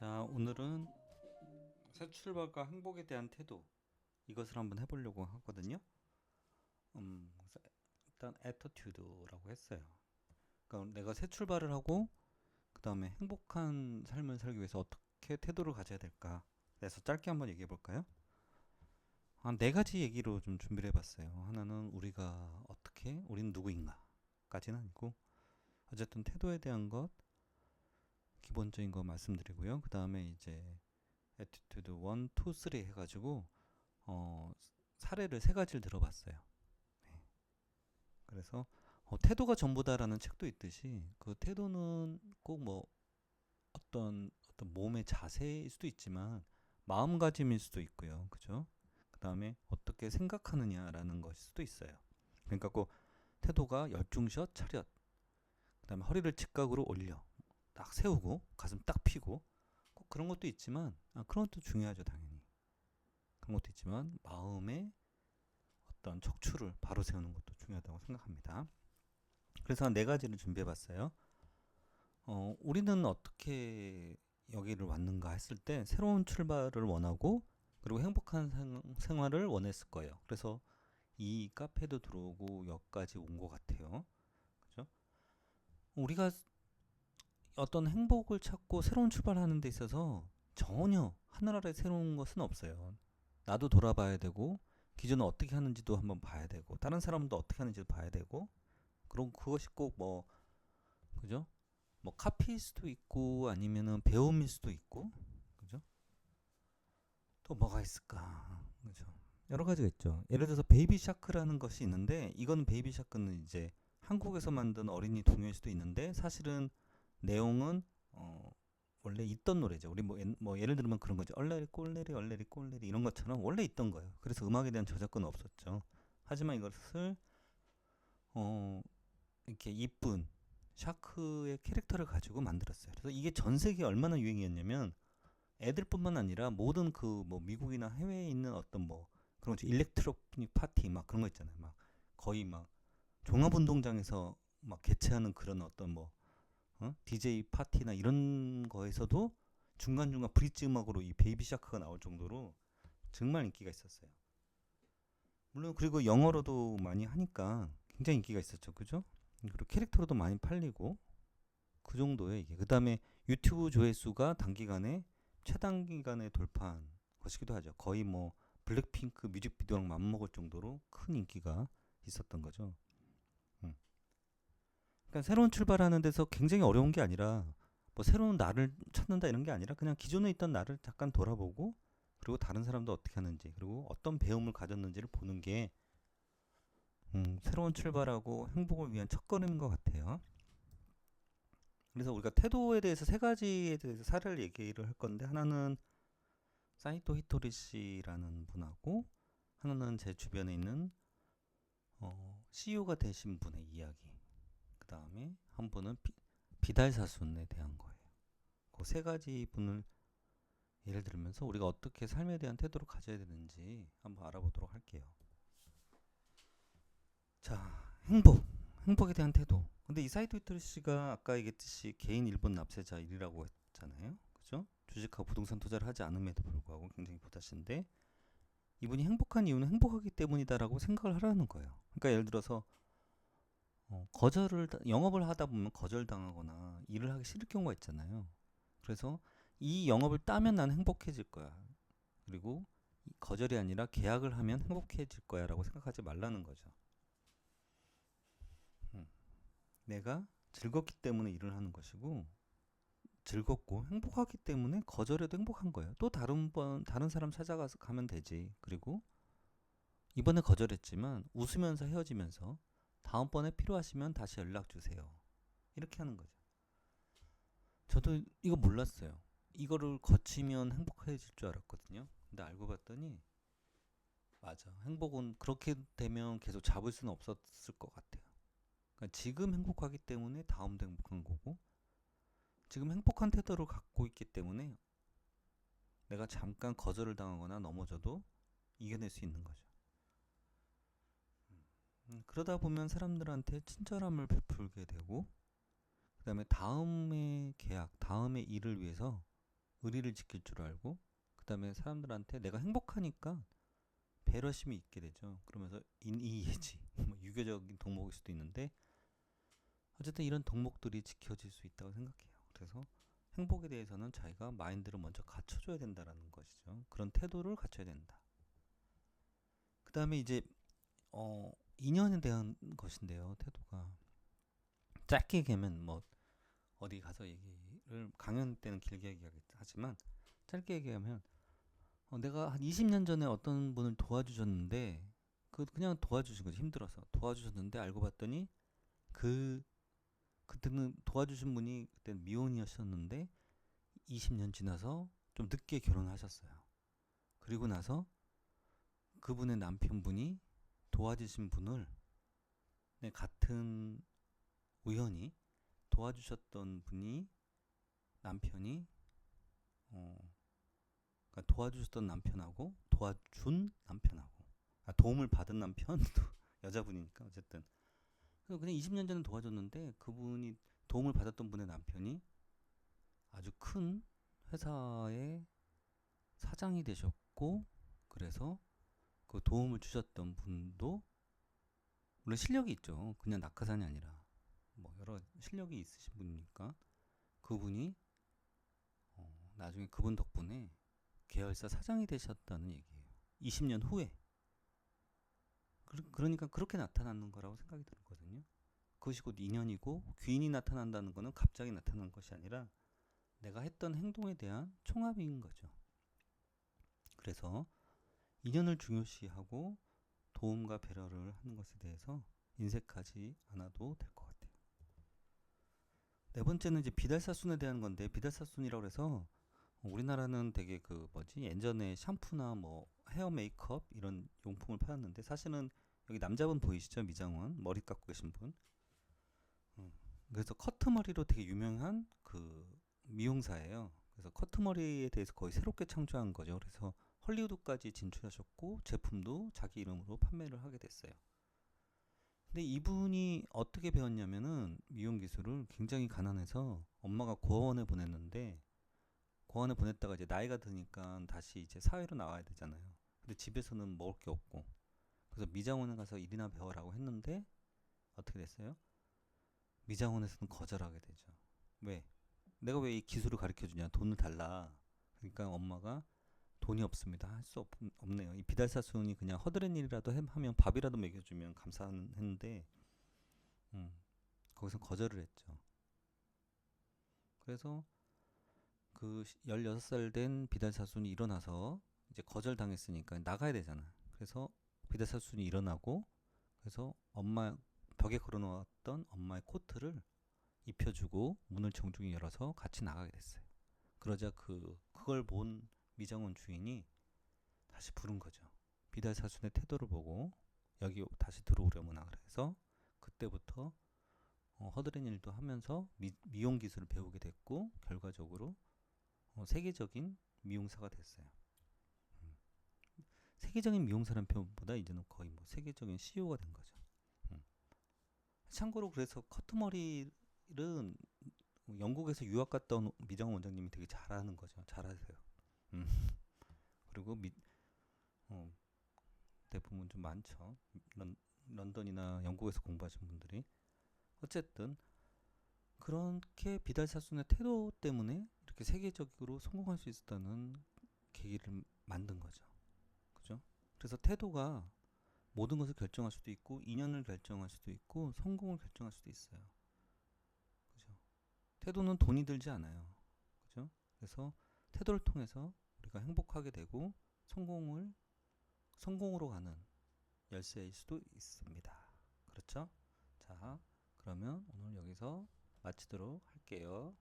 자, 오늘은 새 출발과 행복에 대한 태도 이것을 한번 해보려고 하거든요. 음, 일단 attitude라고 했어요. 그러니까 내가 새 출발을 하고 그 다음에 행복한 삶을 살기 위해서 어떻게 태도를 가져야 될까? 그래서 짧게 한번 얘기해 볼까요? 한 네 가지 얘기로 좀 준비를 해봤어요. 하나는 우리가 어떻게, 우리는 누구인가 까지는 아니고 어쨌든 태도에 대한 것 기본적인 거 말씀드리고요. 그 다음에 이제 attitude 1, 2, 3 해가지고 어, 사례를 세 가지를 들어봤어요. 네. 그래서 어, 태도가 전부다라는 책도 있듯이 그 태도는 꼭 뭐 어떤 어떤 몸의 자세일 수도 있지만 마음가짐일 수도 있고요. 그죠? 그 다음에 어떻게 생각하느냐라는 것일 수도 있어요. 그러니까 꼭 태도가 열중샷 차렷. 그 다음에 허리를 직각으로 올려. 딱 세우고 가슴 딱 펴고 꼭 그런 것도 있지만 아, 그런 것도 중요하죠 당연히 그런 것도 있지만 마음의 어떤 척추를 바로 세우는 것도 중요하다고 생각합니다. 그래서 한 네 가지를 준비해봤어요. 어, 우리는 어떻게 여기를 왔는가 했을 때 새로운 출발을 원하고 그리고 행복한 생, 생활을 원했을 거예요. 그래서 이 카페도 들어오고 여기까지 온 것 같아요. 그죠? 우리가 어떤 행복을 찾고 새로운 출발하는 데 있어서 전혀 하늘 아래 새로운 것은 없어요. 나도 돌아봐야 되고 기존에 어떻게 하는지도 한번 봐야 되고 다른 사람도 어떻게 하는지도 봐야 되고 그럼 그것이 꼭 뭐 그죠? 뭐 카피일 수도 있고 아니면은 배움일 수도 있고 그죠? 또 뭐가 있을까? 그죠? 여러 가지가 있죠. 예를 들어서 베이비 샤크라는 것이 있는데 이건 베이비 샤크는 이제 한국에서 만든 어린이 동요일 수도 있는데 사실은 내용은 어 원래 있던 노래죠. 우리 뭐, 예, 뭐 예를 들면 그런 거죠. 얼레리 꼴레리 얼레리 꼴레리 이런 것처럼 원래 있던 거예요. 그래서 음악에 대한 저작권은 없었죠. 하지만 이것을 어 이렇게 이쁜 샤크의 캐릭터를 가지고 만들었어요. 그래서 이게 전 세계에 얼마나 유행이었냐면 애들뿐만 아니라 모든 그 뭐 미국이나 해외에 있는 어떤 뭐 그런 거 일렉트로닉 파티 막 그런 거 있잖아요. 막 거의 막 종합운동장에서 막 개최하는 그런 어떤 뭐 어? DJ 파티나 이런 거에서도 중간중간 브릿지 음악으로 이 베이비 샤크가 나올 정도로 정말 인기가 있었어요. 물론 그리고 영어로도 많이 하니까 굉장히 인기가 있었죠. 그죠? 그리고 캐릭터로도 많이 팔리고 그 정도의 이게 그다음에 유튜브 조회수가 단기간에 최단기간에 돌파한 것이기도 하죠. 거의 뭐 블랙핑크 뮤직비디오랑 맞먹을 정도로 큰 인기가 있었던 거죠. 그러니까 새로운 출발하는 데서 굉장히 어려운 게 아니라 뭐 새로운 나를 찾는다 이런 게 아니라 그냥 기존에 있던 나를 잠깐 돌아보고 그리고 다른 사람도 어떻게 하는지 그리고 어떤 배움을 가졌는지를 보는 게 음, 새로운 출발하고 행복을 위한 첫걸음인 것 같아요. 그래서 우리가 태도에 대해서 세 가지에 대해서 사례를 얘기를 할 건데 하나는 사이토 히토리 씨라는 분하고 하나는 제 주변에 있는 어, CEO가 되신 분의 이야기. 그 다음에 한 분은 비, 비달 사순에 대한 거예요. 그 세 가지 분을 예를 들면서 우리가 어떻게 삶에 대한 태도를 가져야 되는지 한번 알아보도록 할게요. 자, 행복. 행복에 대한 태도. 근데 이 사이트 히토리 씨가 아까 얘기했듯이 개인 일본 납세자 1이라고 했잖아요. 그죠? 주식하고 부동산 투자를 하지 않음에도 불구하고 굉장히 부자신데 이분이 행복한 이유는 행복하기 때문이다라고 생각을 하라는 거예요. 그러니까 예를 들어서 어, 거절을 다- 영업을 하다 보면 거절당하거나 일을 하기 싫을 경우가 있잖아요. 그래서 이 영업을 따면 난 행복해질 거야. 그리고 이 거절이 아니라 계약을 하면 행복해질 거야라고 생각하지 말라는 거죠. 음. 내가 즐겁기 때문에 일을 하는 것이고 즐겁고 행복하기 때문에 거절해도 행복한 거예요. 또 다른 번 다른 사람 찾아가서 가면 되지. 그리고 이번에 거절했지만 웃으면서 헤어지면서 다음번에 필요하시면 다시 연락 주세요. 이렇게 하는 거죠. 저도 이거 몰랐어요. 이거를 거치면 행복해질 줄 알았거든요. 근데 알고 봤더니 맞아. 행복은 그렇게 되면 계속 잡을 수는 없었을 것 같아요. 그러니까 지금 행복하기 때문에 다음도 행복한 거고 지금 행복한 태도를 갖고 있기 때문에 내가 잠깐 거절을 당하거나 넘어져도 이겨낼 수 있는 거죠. 음, 그러다 보면 사람들한테 친절함을 베풀게 되고 그 다음에 다음의 계약, 다음의 일을 위해서 의리를 지킬 줄 알고 그 다음에 사람들한테 내가 행복하니까 배려심이 있게 되죠. 그러면서 인이예지 뭐 유교적인 덕목일 수도 있는데 어쨌든 이런 덕목들이 지켜질 수 있다고 생각해요. 그래서 행복에 대해서는 자기가 마인드를 먼저 갖춰줘야 된다라는 것이죠. 그런 태도를 갖춰야 된다. 그 다음에 이제 어 인연에 대한 것인데요. 태도가 짧게 얘기하면 뭐 어디 가서 얘기를 강연 때는 길게 얘기하지만 짧게 얘기하면 어, 내가 한 20년 전에 어떤 분을 도와주셨는데 그 그냥 도와주신 거지 힘들어서 도와주셨는데 알고 봤더니 그 그때는 도와주신 분이 그때 미혼이셨는데 20년 지나서 좀 늦게 결혼하셨어요. 그리고 나서 그분의 남편분이 도와주신 분을 네, 같은 우연히 도와주셨던 분이 남편이 어 그러니까 도와주셨던 남편하고 도와준 남편하고 아, 도움을 받은 남편도 여자분이니까 어쨌든. 그냥 20년 전에 도와줬는데 그분이 도움을 받았던 분의 남편이 아주 큰 회사의 사장이 되셨고 그래서 그 도움을 주셨던 분도 물론 실력이 있죠. 그냥 낙하산이 아니라 뭐 여러 실력이 있으신 분이니까 그분이 어, 나중에 그분 덕분에 계열사 사장이 되셨다는 얘기예요. 20년 후에. 그, 그러니까 그렇게 나타나는 거라고 생각이 들거든요. 그것이 곧 인연이고 귀인이 나타난다는 거는 갑자기 나타난 것이 아니라 내가 했던 행동에 대한 총합인 거죠. 그래서 인연을 중요시하고 도움과 배려를 하는 것에 대해서 인색하지 않아도 될 것 같아요. 네 번째는 이제 비달사순에 대한 건데 비달사순이라고 해서 우리나라는 되게 그 뭐지? 예전에 샴푸나 뭐 헤어 메이크업 이런 용품을 팔았는데 사실은 여기 남자분 보이시죠? 미장원. 머리 깎고 계신 분. 음, 그래서 커트 머리로 되게 유명한 그 미용사예요. 그래서 커트 머리에 대해서 거의 새롭게 창조한 거죠. 그래서 헐리우드까지 진출하셨고 제품도 자기 이름으로 판매를 하게 됐어요 근데 이분이 어떻게 배웠냐면은 미용 기술을 굉장히 가난해서 엄마가 고아원에 보냈는데 고아원에 보냈다가 이제 나이가 드니까 다시 이제 사회로 나와야 되잖아요. 근데 집에서는 먹을 게 없고 그래서 미장원에 가서 일이나 배워라고 했는데 어떻게 됐어요? 미장원에서는 거절하게 되죠. 왜? 내가 왜 이 기술을 가르쳐 주냐? 돈을 달라. 그러니까 엄마가 돈이 없습니다. 할 수 없네요. 이 비달사순이 그냥 허드렛 일이라도 해- 하면 밥이라도 먹여주면 감사했는데, 음, 거기서 거절을 했죠. 그래서 그 16살 된 비달사순이 일어나서 이제 거절당했으니까 나가야 되잖아. 그래서 비달사순이 일어나고 그래서 엄마 벽에 걸어놓았던 엄마의 코트를 입혀주고 문을 정중히 열어서 같이 나가게 됐어요. 그러자 그 그걸 본 미정원 주인이 다시 부른 거죠. 비달 사순의 태도를 보고 여기 다시 들어오려구나 그래서 그때부터 어, 허드렛 일도 하면서 미, 미용 기술을 배우게 됐고 결과적으로 어, 세계적인 미용사가 됐어요. 음. 세계적인 미용사라는 표현보다 이제는 거의 뭐 세계적인 CEO가 된 거죠. 음. 참고로 그래서 커트머리는 영국에서 유학 온 미정 원장님이 되게 잘하는 거죠. 잘하세요. 음. 그리고 미, 어, 대부분 좀 많죠. 런, 런던이나 영국에서 공부하신 분들이 어쨌든 그렇게 비달사순의 태도 때문에 이렇게 세계적으로 성공할 수 있었다는 계기를 만든 거죠. 그죠? 그래서 태도가 모든 것을 결정할 수도 있고 인연을 결정할 수도 있고 성공을 결정할 수도 있어요. 그죠? 태도는 돈이 들지 않아요. 그죠? 그래서 태도를 통해서 우리가 행복하게 되고 성공을 성공으로 가는 열쇠일 수도 있습니다. 그렇죠? 자, 그러면 오늘 여기서 마치도록 할게요.